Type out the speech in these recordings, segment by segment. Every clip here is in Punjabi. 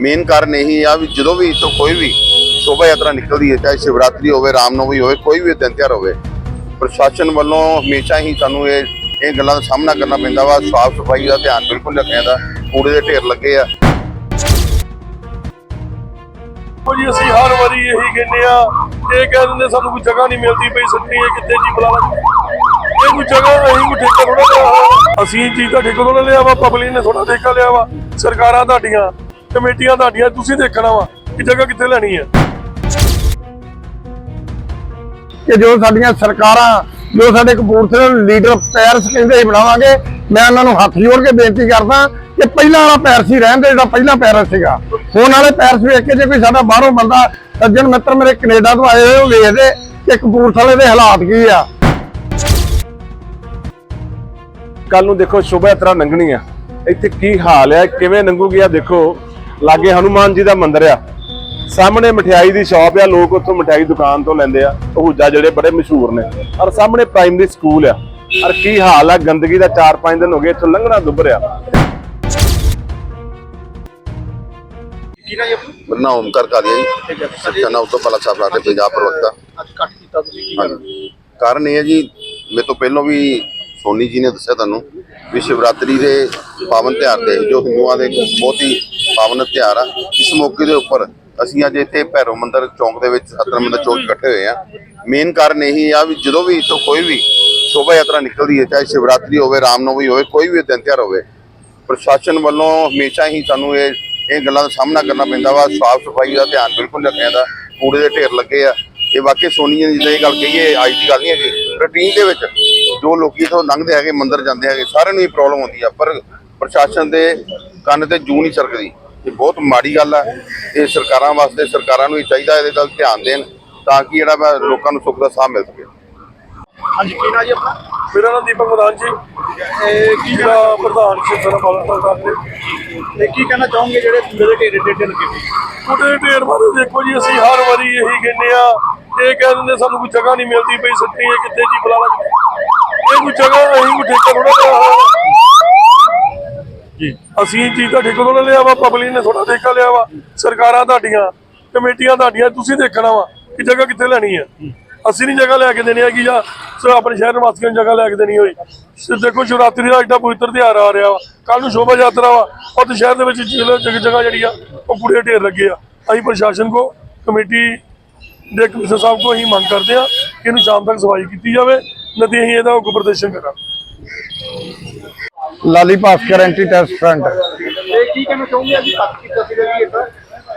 ਮੇਨ ਕਾਰਨ ਇਹੀ ਆ ਵੀ ਜਦੋਂ ਵੀ ਇੱਥੋਂ ਕੋਈ ਵੀ ਸ਼ੋਭਾ ਯਾਤਰਾ ਨਿਕਲਦੀ ਹੈ, ਚਾਹੇ ਸ਼ਿਵਰਾਤਰੀ ਹੋਵੇ ਰਾਮਨਵਮੀ ਹੋਵੇ, ਕੋਈ ਵੀ ਦਿਨ ਤਿਉਹਾਰ ਹੋਵੇ, ਪ੍ਰਸ਼ਾਸਨ ਵੱਲੋਂ ਹਮੇਸ਼ਾ ਹੀ ਸਾਨੂੰ ਇਹ ਇਹ ਗੱਲਾਂ ਦਾ ਸਾਹਮਣਾ ਕਰਨਾ ਪੈਂਦਾ ਵਾ, ਸਾਫ਼ ਸਫ਼ਾਈ ਦਾ ਧਿਆਨ ਬਿਲਕੁਲ ਰੱਖਿਆ ਦਾ, ਕੂੜੇ ਦੇ ਢੇਰ ਲੱਗੇ ਆ। ਉਹ ਜੀ, ਅਸੀਂ ਹਰ ਵਾਰੀ ਇਹੀ ਕਹਿੰਦੇ ਆ, ਇਹ ਕਹਿ ਦਿੰਦੇ ਸਾਨੂੰ ਕੋਈ ਜਗ੍ਹਾ ਨਹੀਂ ਮਿਲਦੀ ਪਈ ਸੱਚੀ ਇਹ ਕਿੱਥੇ ਜੀ ਬੁਲਾ ਇਹ ਕੋਈ ਜਗ੍ਹਾ ਅਸੀਂ ਕੋਈ ਠੇਕਾ ਥੋੜਾ ਲਿਆ ਅਸੀਂ ਚੀਜ਼ ਦਾ ਠੇਕਾ ਥੋੜਾ ਲਿਆ ਵਾ, ਪਬਲਿਕ ਨੇ ਥੋੜਾ ਠੇਕਾ ਲਿਆ ਵਾ, ਸਰਕਾਰਾਂ ਤੁਹਾਡੀਆਂ। ਕਮੇਟੀਆਂ ਤੁਹਾਡੀਆਂ ਤੁਸੀਂ ਦੇਖਣਾ ਵਾ ਕਿ ਜਗ੍ਹਾ ਕਿੱਥੇ ਲੈਣੀ ਹੈ। ਕਿ ਜੋ ਸਾਡੀਆਂ ਸਰਕਾਰਾਂ ਜੋ ਸਾਡੇ ਕਪੂਰਥਲੇ ਦੇ ਲੀਡਰ ਪੈਰਸ ਕਹਿੰਦੇ ਸੀ ਬਣਾਵਾਂਗੇ ਮੈਂ ਉਹਨਾਂ ਨੂੰ ਹੱਥ ਜੋੜ ਕੇ ਬੇਨਤੀ ਕਰਦਾ ਕਿ ਪਹਿਲਾਂ ਵਾਲਾ ਪੈਰਸ ਹੀ ਰਹਿਣ ਦੇ ਜਿਹੜਾ ਪਹਿਲਾਂ ਪੈਰਸ ਸੀਗਾ। ਹੁਣ ਵਾਲੇ ਪੈਰਸ ਵੇਖ ਕੇ ਜੇ ਕੋਈ ਸਾਡਾ ਬਾਹਰੋਂ ਬੰਦਾ ਸੱਜਣ ਮਿੱਤਰ ਮੇਰੇ ਕੈਨੇਡਾ ਤੋਂ ਆਏ ਹੋਏ ਉਹ ਵੇਖਦੇ ਕਿ ਕਪੂਰਥਲੇ ਦੇ ਹਾਲਾਤ ਕੀ ਆ। ਕੱਲ ਨੂੰ ਦੇਖੋ ਸ਼ੋਭਾ ਯਾਤਰਾ ਲੰਘਣੀ ਆ। ਇੱਥੇ ਕੀ ਹਾਲ ਹੈ ਕਿਵੇਂ ਲੰਘੂਗੀ ਆ ਦੇਖੋ। ਲਾਗੇ ਹਨੂਮਾਨ ਜੀ ਦਾ ਮੰਦਿਰ ਆ। ਸਾਹਮਣੇ ਮਠਿਆਈ ਦੀ ਸ਼ਾਪ ਆ ਲੋਕ ਉੱਥੋਂ ਮਠਿਆਈ ਦੁਕਾਨ ਤੋਂ ਲੈਂਦੇ ਆ। ਹੂਜਾ ਜਿਹੜੇ ਬੜੇ ਮਸ਼ਹੂਰ ਨੇ। ਔਰ ਸਾਹਮਣੇ ਪ੍ਰਾਇਮਰੀ ਸਕੂਲ ਆ। ਔਰ ਕੀ ਹਾਲ ਆ ਗੰਦਗੀ ਦਾ 4-5 ਦਿਨ ਹੋ ਗਏ ਇੱਥੋਂ ਲੰਘਣਾ ਦੁੱਭ ਰਿਹਾ। ਮੇਰਾ ਨਾਮ ਓਮਕਾਰ ਜੀ। ਸੱਚਾ ਉਦੋਂ ਪਹਿਲਾਂ ਸਾਹਿਬ ਲਾਤੇ ਪੰਜਾਬ ਪ੍ਰਵਕਤਾ। ਅੱਜ ਕੱਟ ਕੀਤਾ ਤੁਸੀਂ। ਕੀ ਹਾਂਜੀ। ਕਾਰਨ ਇਹ ਹੈ ਜੀ ਮੇਰੇ ਤੋਂ ਪਹਿਲਾਂ ਵੀ ਸੋਨੀ ਜੀ ਨੇ ਦੱਸਿਆ ਤੁਹਾਨੂੰ ਵੀ ਸ਼ਿਵਰਾਤਰੀ ਦੇ ਪਾਵਨ ਤਿਉਹਾਰ ਤੇ ਜੋ ਹਿੰਦੂਆਂ ਦੇ ਇੱਕ ਬਹੁਤ ਹੀ ਪਾਵਨ ਤਿਉਹਾਰ ਆ। ਇਸ ਮੌਕੇ ਦੇ ਉੱਪਰ ਅਸੀਂ ਅੱਜ ਇੱਥੇ ਭੈਰੋ ਮੰਦਿਰ ਚੌਂਕ ਦੇ ਵਿੱਚ ਸਤਰ ਮੰਦਿਰ ਚੌਂਕ ਇਕੱਠੇ ਹੋਏ ਆ। ਮੇਨ ਕਾਰਨ ਇਹੀ ਆ ਵੀ ਜਦੋਂ ਵੀ ਇੱਥੋਂ ਕੋਈ ਵੀ ਸ਼ੋਭਾ ਯਾਤਰਾ ਨਿਕਲਦੀ ਹੈ ਚਾਹੇ ਸ਼ਿਵਰਾਤਰੀ ਹੋਵੇ ਰਾਮਨਵਮੀ ਹੋਵੇ ਕੋਈ ਵੀ ਦਿਨ ਤਿਉਹਾਰ ਹੋਵੇ ਪ੍ਰਸ਼ਾਸਨ ਵੱਲੋਂ ਹਮੇਸ਼ਾ ਹੀ ਸਾਨੂੰ ਇਹ ਇਹ ਗੱਲਾਂ ਦਾ ਸਾਹਮਣਾ ਕਰਨਾ ਪੈਂਦਾ ਵਾ। ਸਾਫ਼ ਸਫ਼ਾਈ ਦਾ ਧਿਆਨ ਬਿਲਕੁਲ ਰੱਖਿਆ ਦਾ। ਕੂੜੇ ਦੇ ਢੇਰ ਲੱਗੇ ਆ। ਇਹ ਵਾਕਈ ਸੋਨੀ ਜੀ ਜਿੱਦਾਂ ਇਹ ਗੱਲ ਕਹੀ ਹੈ ਅੱਜ ਦੀ ਗੱਲ ਨਹੀਂ ਹੈਗੀ। ਰੂਟੀਨ ਦੇ ਵਿੱਚ ਜੋ ਲੋਕੀ ਇਥੋਂ ਲੰਘਦੇ ਹੈਗੇ ਮੰਦਿਰ ਜਾਂਦੇ ਹੈਗੇ ਸਾਰਿਆਂ ਨੂੰ ਹੀ ਪ੍ਰੋਬਲਮ ਹੁੰਦੀ ਆ। ਪਰ ਪ੍ਰਸ਼ਾਸਨ ਦੇ ਕੰਨ ਤੇ ਜੂ ਨਹੀਂ ਸਰਕਦੀ। ਇਹ ਬਹੁਤ ਮਾੜੀ ਗੱਲ ਆ। ਇਹ ਸਰਕਾਰਾਂ ਵਾਸਤੇ ਸਰਕਾਰਾਂ ਨੂੰ ਹੀ ਚਾਹੀਦਾ ਇਹਦੇ ਵੱਲ ਧਿਆਨ ਦੇਣ ਤਾਂ ਕਿ ਜਿਹੜਾ ਵਾ ਲੋਕਾਂ ਨੂੰ ਸੁੱਖ ਦਾ ਸਾਹ ਮਿਲ ਸਕੇ। ਹਾਂਜੀ ਕੀ ਨਾ ਜੀ ਆਪਣਾ? ਮੇਰਾ ਨਾਮ ਦੀਪਕ ਮਦਾਨ ਜੀ। ਇਹ ਕੀ ਜਿਹੜਾ ਪ੍ਰਧਾਨ ਸ਼ਿਵਸੈਨਾ ਪਾਲਣਾ ਕਰਦੇ ਤੇ ਕੀ ਕਹਿਣਾ ਚਾਹੋਗੇ ਜਿਹੜੇ ਦੇ ਢੇਰ ਏਡੇ ਲੱਗੇ ਹੋਏ? ਕੂੜੇ ਦੇ ਢੇਰ ਬਾਰੇ ਦੇਖੋ ਜੀ ਅਸੀਂ ਹਰ ਵਾਰੀ ਇਹੀ ਕਹਿੰਦੇ ਆ। ਇਹ ਕਹਿ ਦਿੰਦੇ ਸਾਨੂੰ ਕੋਈ ਜਗ੍ਹਾ ਨਹੀਂ ਮਿਲਦੀ ਪਈ ਸੱਚੀ ਇਹ ਕਿੱਥੇ ਜੀ ਬੁਲਾ ਲਾ ਇਹ ਕੋਈ ਜਗ੍ਹਾ ਅਸੀਂ ਕੋਈ ਠੇਕਾ ਥੋੜਾ ਜੀ। ਅਸੀਂ ਚੀਜ਼ ਦਾ ਠੇਕਾ ਥੋੜਾ ਲਿਆ ਵਾ ਪਬਲਿਕ ਨੇ ਥੋੜਾ ਠੇਕਾ ਲਿਆ ਵਾ ਸਰਕਾਰਾਂ ਤੁਹਾਡੀਆਂ ਕਮੇਟੀਆਂ ਤੁਹਾਡੀਆਂ ਤੁਸੀਂ ਦੇਖਣਾ ਵਾ ਕਿ ਜਗ੍ਹਾ ਕਿੱਥੇ ਲੈਣੀ ਹੈ। ਅਸੀਂ ਨਹੀਂ ਜਗ੍ਹਾ ਲੈ ਕੇ ਦੇਣੀ ਹੈਗੀ ਜਾਂ ਸੋ ਆਪਣੇ ਸ਼ਹਿਰ ਵਾਸੀਆਂ ਨੂੰ ਜਗ੍ਹਾ ਲੈ ਕੇ ਦੇਣੀ ਹੋਈ। ਦੇਖੋ ਸ਼ਿਵਰਾਤਰੀ ਦਾ ਐਡਾ ਪਵਿੱਤਰ ਤਿਉਹਾਰ ਆ ਰਿਹਾ ਵਾ। ਕੱਲ ਨੂੰ ਸ਼ੋਭਾ ਯਾਤਰਾ ਵਾ। ਉਹ ਤੇ ਸ਼ਹਿਰ ਦੇ ਵਿੱਚ ਜਗ੍ਹਾ ਜਗ੍ਹਾ ਜਿਹੜੀ ਆ ਉਹ ਕੂੜੇ ਦੇ ਢੇਰ ਲੱਗੇ ਆ। ਅਸੀਂ ਪ੍ਰਸ਼ਾਸਨ ਕੋ ਕਮੇਟੀ ਦੇ ਕਮਿਸ਼ਨਰ ਸਾਹਿਬ ਕੋ ਅਸੀਂ ਮੰਗ ਕਰਦੇ ਆ ਕਿ ਇਹਨੂੰ ਸ਼ਾਮ ਤੱਕ ਸਫ਼ਾਈ ਕੀਤੀ ਜਾਵੇ ਨਦੀ ਅਸੀਂ ਇਹਦਾ ਉਗ ਪ੍ਰਦਰਸ਼ਨ ਕਰਾਂਗੇ। Lali Bhaskar anti test front ਤੇ ਕੀ ਕਹਿਣਾ ਚਾਹੋਗੇ ਅੱਜ ਕੱਟ ਕੀਤਾ ਸੀਗਾ ਜੀ ਇਹਦਾ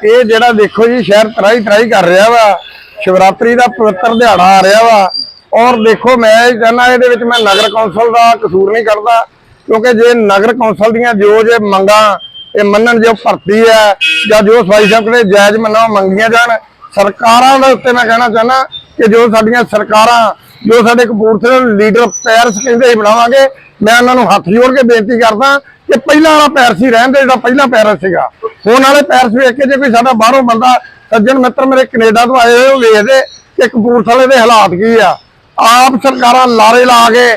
ਇਹ ਜਿਹੜਾ ਦੇਖੋ ਜੀ ਸ਼ਹਿਰ ਤਰਾਈ ਤਰਾਈ ਕਰ ਰਿਹਾ ਵਾ। ਸ਼ਿਵਰਾਤਰੀ ਦਾ ਪਵਿੱਤਰ ਦਿਹਾੜਾ ਆ ਰਿਹਾ ਵਾ। ਔਰ ਦੇਖੋ ਮੈਂ ਇਹ ਕਹਿੰਦਾ ਇਹਦੇ ਵਿੱਚ ਮੈਂ ਨਗਰ ਕੌਂਸਲ ਦਾ ਕਸੂਰ ਨਹੀਂ ਕਰਦਾ। ਕਿਉਂਕਿ ਜੇ ਨਗਰ ਕੌਂਸਲ ਦੀਆਂ ਜੋ ਜੇ ਮੰਗਾਂ ਇਹ ਮੰਨਣ ਜੋ ਭਰਤੀ ਹੈ ਜਾਂ ਜੋ ਸਫ਼ਾਈ ਸਾਹਿਬ ਦੇ ਜਾਇਜ਼ ਮੰਨਾਂ ਮੰਗੀਆਂ ਜਾਣ ਸਰਕਾਰਾਂ ਦੇ ਉੱਤੇ ਮੈਂ ਕਹਿਣਾ ਚਾਹੁੰਦਾ ਕਿ ਜੋ ਸਾਡੀਆਂ ਸਰਕਾਰਾਂ ਜੋ ਸਾਡੇ ਕਪੂਰਥਲੇ ਦੇ ਲੀਡਰ ਪੈਰਸ ਕਹਿੰਦੇ ਹੀ ਬਣਾਵਾਂਗੇ, ਮੈਂ ਉਹਨਾਂ ਨੂੰ ਹੱਥ ਜੋੜ ਕੇ ਬੇਨਤੀ ਕਰਦਾ ਕਿ ਪਹਿਲਾਂ ਵਾਲਾ ਪੈਰਸ ਹੀ ਰਹਿਣ ਦੇ ਜਿਹੜਾ ਪਹਿਲਾਂ ਪੈਰਸ ਸੀਗਾ। ਹੁਣ ਵਾਲੇ ਪੈਰਸ ਵੇਖ ਕੇ ਜੇ ਕੋਈ ਸਾਡਾ ਬਾਹਰੋਂ ਬੰਦਾ ਸੱਜਣ ਮਿੱਤਰ ਮੇਰੇ ਕੈਨੇਡਾ ਤੋਂ ਆਏ ਹੋਏ ਉਹ ਵੇਖਦੇ ਕਿ ਕਪੂਰਥਲੇ ਦੇ ਹਾਲਾਤ ਕੀ ਆ। ਆਪ ਸਰਕਾਰਾਂ ਲਾਰੇ ਲਾ ਕੇ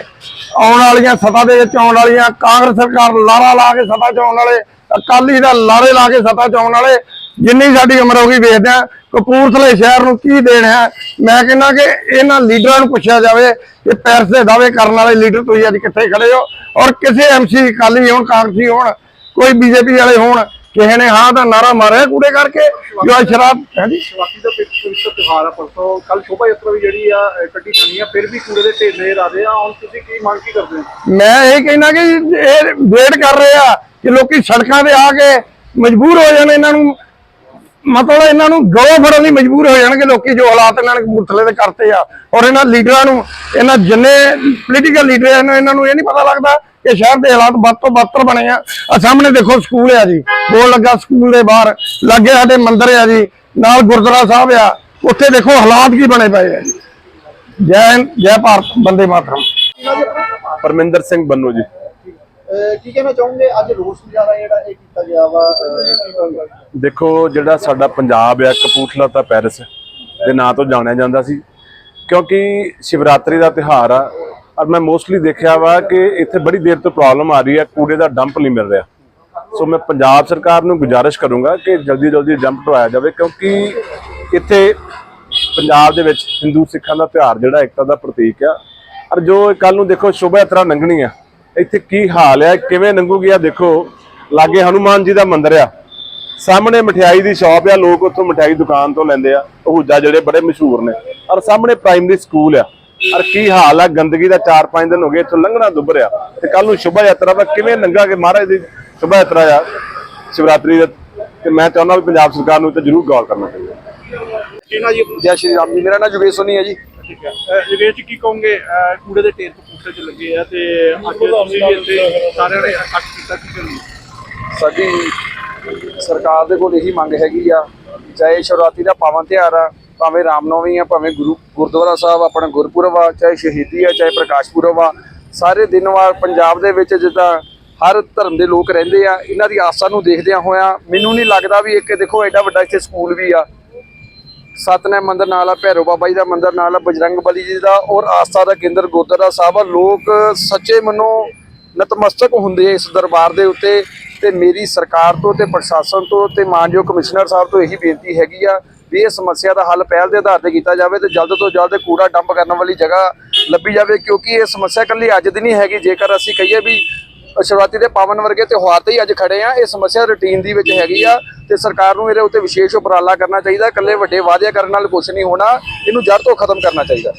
ਆਉਣ ਵਾਲੀਆਂ ਸਤਾ ਦੇ ਵਿੱਚ ਆਉਣ ਵਾਲੀਆਂ, ਕਾਂਗਰਸ ਸਰਕਾਰ ਲਾਰਾ ਲਾ ਕੇ ਸਤਾ ਚ ਆਉਣ ਵਾਲੇ, ਅਕਾਲੀ ਦਾ ਲਾਰੇ ਲਾ ਕੇ ਸਤਾ ਚ ਆਉਣ ਵਾਲੇ ਜਿੰਨੀ ਸਾਡੀ ਉਮਰ ਹੋ ਗਈ ਵੇਖਦੇ ਆ ਕਪੂਰਥਲੇ ਸ਼ਹਿਰ ਨੂੰ ਕੀ ਦੇਣਾ ਹੈ? ਮੈਂ ਕਹਿੰਦਾ ਕਿ ਇਹਨਾਂ ਲੀਡਰਾਂ ਨੂੰ ਪੁੱਛਿਆ ਜਾਵੇ ਕਿ ਪੈਰਸ ਦੇ ਦਾਅਵੇ ਕਰਨ ਵਾਲੇ ਲੀਡਰ ਤੁਸੀਂ ਅੱਜ ਕਿੱਥੇ ਖੜੇ ਹੋ? ਔਰ ਕਿਸੇ ਐਮਸੀ ਅਕਾਲੀ ਹੋਣ ਕਾਂਗਰਸੀ ਹੋਣ ਕੋਈ ਬੀਜੇਪੀ ਵਾਲੇ ਹੋਣ ਕਿਸੇ ਨੇ ਹਾਂ ਦਾ ਨਾਰਾ ਮਾਰਿਆ ਕੂੜੇ ਕਰਕੇ ਜੋ ਅੱਜ ਸ਼ਰਾਬ ਹਾਂਜੀ ਸ਼ਿਵਰਾਤਰੀ ਦਾ ਪਵਿੱਤਰ ਤਿਉਹਾਰ ਆ ਪਰਸੋਂ। ਕੱਲ ਸ਼ੋਭਾ ਯਾਤਰਾ ਵੀ ਜਿਹੜੀ ਆ ਕੱਢੀ ਜਾਣੀ ਆ। ਫਿਰ ਵੀ ਕੂੜੇ ਦੇ ਢੇਰ ਨਜ਼ਰ ਆ ਰਹੇ ਆ। ਹੁਣ ਤੁਸੀਂ ਕੀ ਮੰਗ ਕੀ ਕਰਦੇ ਹੋ? ਮੈਂ ਇਹ ਕਹਿਣਾ ਕਿ ਇਹ ਵੇਟ ਕਰ ਰਹੇ ਆ ਕਿ ਲੋਕੀ ਸੜਕਾਂ ਤੇ ਆ ਕੇ ਮਜਬੂਰ ਹੋ ਜਾਣ ਇਹਨਾਂ ਨੂੰ ਮਤਲਬ ਇਹਨਾਂ ਨੂੰ ਗਵਾ ਫੜਨ ਲਈ ਮਜਬੂਰ ਹੋ ਜਾਣਗੇ ਲੋਕੀ ਜੋ ਹਾਲਾਤ ਇਹਨਾਂ ਨੇ ਕਪੂਰਥਲੇ ਦੇ ਕਰਤੇ ਆ। ਔਰ ਇਹਨਾਂ ਲੀਡਰਾਂ ਨੂੰ, ਇਹਨਾਂ ਜਿੰਨੇ ਪੋਲੀਟੀਕਲ ਲੀਡਰ ਨੇ ਇਹਨਾਂ ਨੂੰ ਇਹ ਨਹੀਂ ਪਤਾ ਲੱਗਦਾ ਕਿ ਸ਼ਹਿਰ ਦੇ ਹਾਲਾਤ ਵੱਧ ਤੋਂ ਬੱਤਰ ਬਣੇ ਆ। ਆ ਸਾਹਮਣੇ ਦੇਖੋ ਸਕੂਲ ਆ ਜੀ। ਬੋਲ ਲੱਗਾ ਸਕੂਲ ਦੇ ਬਾਹਰ। ਲੱਗੇ ਸਾਡੇ ਮੰਦਿਰ ਆ ਜੀ। ਨਾਲ ਗੁਰਦੁਆਰਾ ਸਾਹਿਬ ਆ। ਉੱਥੇ ਦੇਖੋ ਹਾਲਾਤ ਕੀ ਬਣੇ ਪਏ ਆ ਜੀ। ਜੈ ਜੈ ਭਾਰਤ, ਬੰਦੇ ਮਾਤਰਮ। ਪਰਮਿੰਦਰ ਸਿੰਘ ਬੰਨੂ ਜੀ। ਕੀ ਕਹਿਣਾ ਚਾਹੋਗੇ? ਅੱਜ ਰੋਸ ਮੁਜ਼ਾਹਰਾ ਜਿਹੜਾ ਇਹ ਕੀਤਾ ਗਿਆ ਵਾ ਦੇਖੋ, ਜਿਹੜਾ ਸਾਡਾ ਪੰਜਾਬ ਆ, ਕਪੂਰਥਲਾ ਤਾਂ ਪੈਰਿਸ ਦੇ ਨਾਂ ਤੋਂ ਜਾਣਿਆ ਜਾਂਦਾ ਸੀ। ਕਿਉਂਕਿ ਸ਼ਿਵਰਾਤਰੀ ਦਾ ਤਿਹਾਰ ਆ। ਔਰ ਮੈਂ ਮੋਸਟਲੀ ਦੇਖਿਆ ਵਾ ਕਿ ਇੱਥੇ ਬੜੀ ਦੇਰ ਤੋਂ ਪ੍ਰੋਬਲਮ ਆ ਰਹੀ ਹੈ ਕੂੜੇ ਦਾ ਡੰਪ ਨਹੀਂ ਮਿਲ ਰਿਹਾ। ਸੋ ਮੈਂ ਪੰਜਾਬ ਸਰਕਾਰ ਨੂੰ ਗੁਜ਼ਾਰਿਸ਼ ਕਰੂੰਗਾ ਕਿ ਜਲਦੀ ਜਲਦੀ ਡੰਪ ਟਵਾਇਆ ਜਾਵੇ। ਕਿਉਂਕਿ ਇੱਥੇ ਪੰਜਾਬ ਦੇ ਵਿੱਚ ਹਿੰਦੂ ਸਿੱਖਾਂ ਦਾ ਤਿਉਹਾਰ ਜਿਹੜਾ ਏਕਤਾ ਦਾ ਪ੍ਰਤੀਕ ਆ। ਔਰ ਜੋ ਕੱਲ ਨੂੰ ਦੇਖੋ, ਸ਼ੋਭਾ ਯਾਤਰਾ ਲੰਘਣੀ ਆ। ਇੱਥੇ ਕੀ ਹਾਲ ਆ ਕਿਵੇਂ ਲੰਘੂਗੀ ਆ ਦੇਖੋ, ਲਾਗੇ ਹਨੂਮਾਨ ਜੀ ਦਾ ਮੰਦਿਰ ਆ। ਸਾਹਮਣੇ ਮਠਿਆਈ ਦੀ ਸ਼ਾਪ ਆ, ਲੋਕ ਉੱਥੋਂ ਮਠਿਆਈ ਦੁਕਾਨ ਤੋਂ ਲੈਂਦੇ ਆ ਹੂਜਾ ਜਿਹੜੇ ਬੜੇ ਮਸ਼ਹੂਰ ਨੇ। ਔਰ ਸਾਹਮਣੇ ਪ੍ਰਾਇਮਰੀ ਸਕੂਲ ਆ। ਔਰ ਕੀ ਹਾਲ ਆ? ਗੰਦਗੀ ਦਾ 4-5 ਦਿਨ ਹੋ ਗਏ ਇੱਥੋਂ ਲੰਘਣਾ ਦੁੱਭ ਰਿਹਾ। ਤੇ ਕੱਲ ਨੂੰ ਸ਼ੋਭਾ ਯਾਤਰਾ ਦਾ ਕਿਵੇਂ ਲੰਘਾਂਗੇ ਮਹਾਰਾਜ ਦੀ ਸ਼ੋਭਾ ਯਾਤਰਾ ਆ? ਸ਼ਿਵਰਾਤਰੀ ਦਾ। ਤੇ ਮੈਂ ਚਾਹੁੰਦਾ ਵੀ ਪੰਜਾਬ ਸਰਕਾਰ ਨੂੰ ਤੇ ਜ਼ਰੂਰ ਗੌਰ ਕਰਨਾ ਚਾਹੀਦਾ। ਕਿਹਨਾਂ ਜੀ ਜੈ ਸ਼੍ਰੀ ਰਾਮ ਜੀ ਮੇਰਾ ਨਾਮ ਜੁਗੇਸ਼ ਸੋਨੀ ਹੈ ਜੀ। ਠੀਕ ਹੈ। ਜਵੇਸ਼ ਜੀ ਕੀ ਕਹੋਗੇ? ਕੂੜੇ ਦੇ ਢੇਰ ਕਪੂਰਥਲੇ ਚ ਲੱਗੇ ਆ ਤੇ ਅੱਜ ਤੁਸੀਂ ਇੱਥੇ ਸਾਰਿਆਂ ਨੇ ਇਕੱਠ ਕੀਤਾ ਕੀ ਸਾਡੀ ਸਰਕਾਰ ਦੇ ਕੋਲ ਇਹੀ ਮੰਗ ਹੈਗੀ ਆ ਚਾਹੇ ਸ਼ਿਵਰਾਤਰੀ ਦਾ ਪਾਵਨ ਤਿਉਹਾਰ ਆ ਭਾਵੇਂ ਰਾਮਨੌਮੀ ਆ ਭਾਵੇਂ ਗੁਰੂ ਗੁਰਦੁਆਰਾ ਸਾਹਿਬ ਆਪਣਾ ਗੁਰਪੁਰਬ ਆ ਚਾਹੇ ਸ਼ਹੀਦੀ ਆ ਚਾਹੇ ਪ੍ਰਕਾਸ਼ ਪੁਰਬ ਆ ਸਾਰੇ ਦਿਨ ਵਾਰ ਪੰਜਾਬ ਦੇ ਵਿੱਚ ਜਿੱਦਾਂ ਹਰ ਧਰਮ ਦੇ ਲੋਕ ਰਹਿੰਦੇ ਆ ਇਹਨਾਂ ਦੀ ਆਸਾ ਨੂੰ ਦੇਖਦਿਆਂ ਹੋਇਆਂ ਮੈਨੂੰ ਨਹੀਂ ਲੱਗਦਾ ਵੀ ਇੱਕ ਦੇਖੋ ਐਡਾ ਵੱਡਾ ਇੱਥੇ ਸਕੂਲ ਵੀ ਆ ਸਤਨਾਮ ਮੰਦਰ ਨਾਲ ਆ, ਭੈਰੋ ਬਾਬਾ ਜੀ ਦਾ ਮੰਦਰ ਨਾਲ ਆ, ਬਜਰੰਗ ਬਲੀ ਜੀ ਦਾ ਔਰ ਆਸਥਾ ਦਾ ਕੇਂਦਰ ਗੁਰਦੁਆਰਾ ਸਾਹਿਬ ਆ। ਲੋਕ ਸੱਚੇ ਮਨੋਂ ਨਤਮਸਤਕ ਹੁੰਦੇ ਆ ਇਸ ਦਰਬਾਰ ਦੇ ਉੱਤੇ ਤੇ ਮੇਰੀ ਸਰਕਾਰ ਤੋਂ ਤੇ ਪ੍ਰਸ਼ਾਸਨ ਤੋਂ ਤੇ ਮਾਨਯੋਗ ਕਮਿਸ਼ਨਰ ਸਾਹਿਬ ਤੋਂ ਇਹੀ ਬੇਨਤੀ ਹੈਗੀ ਆ ਵੀ ਇਹ ਸਮੱਸਿਆ ਦਾ ਹੱਲ ਪਹਿਲ ਦੇ ਆਧਾਰ ਤੇ ਕੀਤਾ ਜਾਵੇ ਤੇ ਜਲਦ ਤੋਂ ਜਲਦ ਕੂੜਾ ਡੰਪ ਕਰਨ ਵਾਲੀ ਜਗ੍ਹਾ ਲੱਭੀ ਜਾਵੇ ਕਿਉਂਕਿ ਇਹ ਸਮੱਸਿਆ ਇਕੱਲੀ ਅੱਜ ਦੀ ਨਹੀਂ ਹੈਗੀ। ਜੇਕਰ ਅਸੀਂ ਕਹੀਏ ਵੀ ਸ਼ਿਵਰਾਤਰੀ ਦੇ ਪਾਵਨ ਵਰਗੇ ਤਿਉਹਾਰ ਤੇ ਹੀ ਅੱਜ ਖੜੇ ਆ ਇਹ ਸਮੱਸਿਆ ਰੁਟੀਨ ਦੀ ਵਿੱਚ ਹੈਗੀ ਆ ਤੇ ਸਰਕਾਰ ਨੂੰ ਇਹਦੇ ਉੱਤੇ ਵਿਸ਼ੇਸ਼ ਉਪਰਾਲਾ ਕਰਨਾ ਚਾਹੀਦਾ। ਇਕੱਲੇ ਵੱਡੇ ਵਾਅਦੇ ਕਰਨ ਨਾਲ ਕੁਝ ਨਹੀਂ ਹੋਣਾ। ਇਹਨੂੰ ਜੜ ਤੋਂ ਖਤਮ ਕਰਨਾ ਚਾਹੀਦਾ।